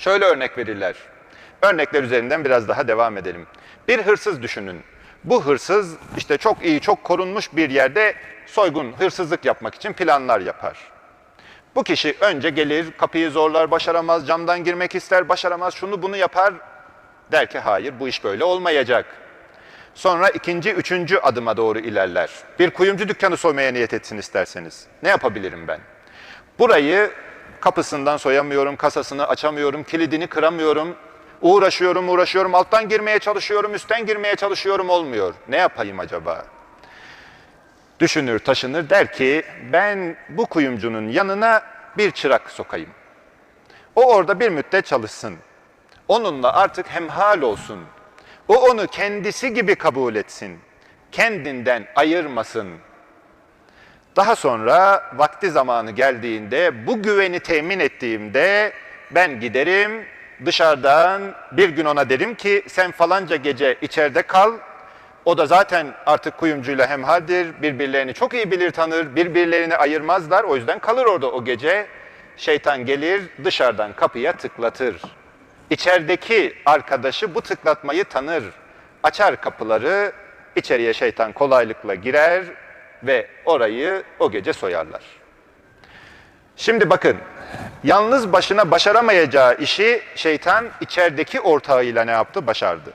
Şöyle örnek verirler. Örnekler üzerinden biraz daha devam edelim. Bir hırsız düşünün. Bu hırsız işte çok iyi, çok korunmuş bir yerde soygun, hırsızlık yapmak için planlar yapar. Bu kişi önce gelir, kapıyı zorlar, başaramaz, camdan girmek ister, başaramaz, şunu bunu yapar. Der ki hayır bu iş böyle olmayacak. Sonra ikinci, üçüncü adıma doğru ilerler. Bir kuyumcu dükkanı soymaya niyet etsin isterseniz. Ne yapabilirim ben? Burayı kapısından soyamıyorum, kasasını açamıyorum, kilidini kıramıyorum. Uğraşıyorum, uğraşıyorum, alttan girmeye çalışıyorum, üstten girmeye çalışıyorum olmuyor. Ne yapayım acaba? Düşünür, taşınır der ki ben bu kuyumcunun yanına bir çırak sokayım. O orada bir müddet çalışsın. Onunla artık hemhal olsun. O onu kendisi gibi kabul etsin. Kendinden ayırmasın. Daha sonra vakti zamanı geldiğinde bu güveni temin ettiğimde ben giderim dışarıdan bir gün ona derim ki sen falanca gece içeride kal. O da zaten artık kuyumcuyla hemhaldir. Birbirlerini çok iyi bilir tanır. Birbirlerini ayırmazlar. O yüzden kalır orada o gece. Şeytan gelir dışarıdan kapıya tıklatır. İçerideki arkadaşı bu tıklatmayı tanır. Açar kapıları, içeriye şeytan kolaylıkla girer ve orayı o gece soyarlar. Şimdi bakın, yalnız başına başaramayacağı işi şeytan içerideki ortağıyla ne yaptı? Başardı.